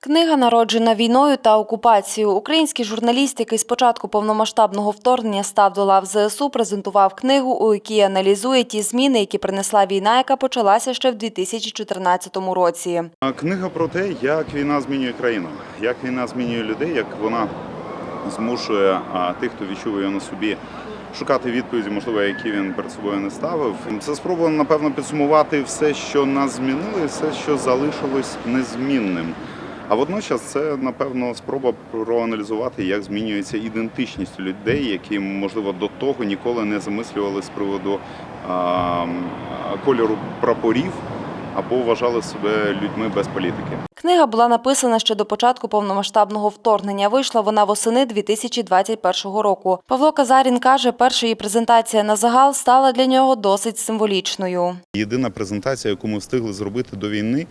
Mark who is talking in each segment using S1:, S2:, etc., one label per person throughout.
S1: Книга народжена війною та окупацією. Український журналіст, який з початку повномасштабного вторгнення став до лав ЗСУ, презентував книгу, у якій аналізує ті зміни, які принесла війна, яка почалася ще в 2014 році.
S2: Книга про те, як війна змінює країну, як війна змінює людей, як вона змушує тих, хто відчує на собі, шукати відповіді, можливо, які він перед собою не ставив. Це спроба, напевно, підсумувати все, що нас змінило, і все, що залишилось незмінним. А водночас це, напевно, спроба проаналізувати, як змінюється ідентичність людей, які, можливо, до того ніколи не замислювали з приводу а, кольору прапорів або вважали себе людьми без політики.
S1: Книга була написана ще до початку повномасштабного вторгнення. Вийшла вона восени 2021 року. Павло Казарін каже, перша її презентація на загал стала для нього досить символічною.
S2: Єдина презентація, яку ми встигли зробити до війни,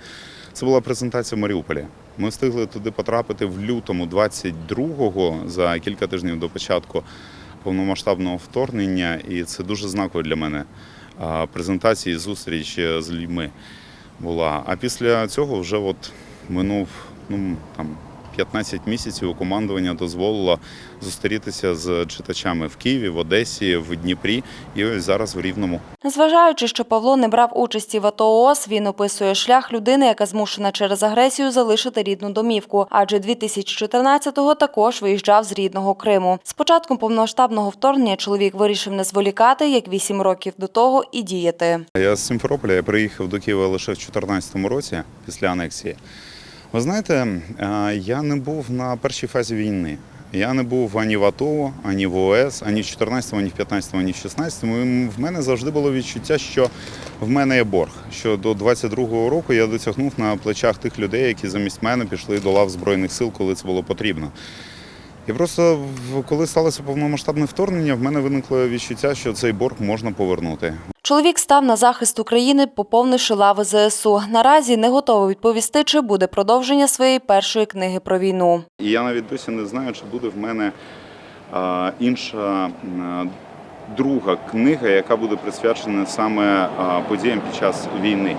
S2: це була презентація в Маріуполі. Ми встигли туди потрапити в лютому 22-го, за кілька тижнів до початку повномасштабного вторгнення, і це дуже знаково для мене. і зустріч з людьми була. А після цього вже от минув ну, там, 15 місяців командування дозволило зустрітися з читачами в Києві, в Одесі, в Дніпрі і ось зараз в Рівному.
S1: Незважаючи, що Павло не брав участі в АТО ООС, він описує шлях людини, яка змушена через агресію залишити рідну домівку. Адже 2014-го також виїжджав з рідного Криму. З початком повномасштабного вторгнення чоловік вирішив не зволікати, як вісім років до того, і діяти.
S2: Я з Сімферополя я приїхав до Києва лише в 2014 році після анексії. Ви знаєте, е, я не був на першій фазі війни. Я не був ані в АТО, ані в ОС, ані в 14-му, ані в 15-му, ані в 16-му. І В мене завжди було відчуття, що в мене є борг. Що до 22-го року я досягнув на плечах тих людей, які замість мене пішли до лав Збройних сил, коли це було потрібно. І просто коли сталося повномасштабне вторгнення, в мене виникло відчуття, що цей борг можна повернути.
S1: Чоловік став на захист України, поповнивши лави ЗСУ. Наразі не готовий відповісти, чи буде продовження своєї першої книги про війну.
S2: Я навіть досі не знаю, чи буде в мене інша друга книга, яка буде присвячена саме подіям під час війни.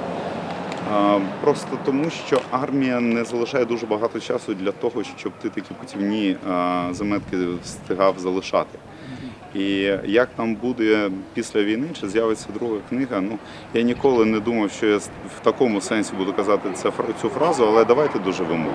S2: Просто тому, що армія не залишає дуже багато часу для того, щоб ти такі путівні заметки встигав залишати. І як там буде після війни, чи з'явиться друга книга, ну я ніколи не думав, що я в такому сенсі буду казати цю фразу, але давайте доживемо.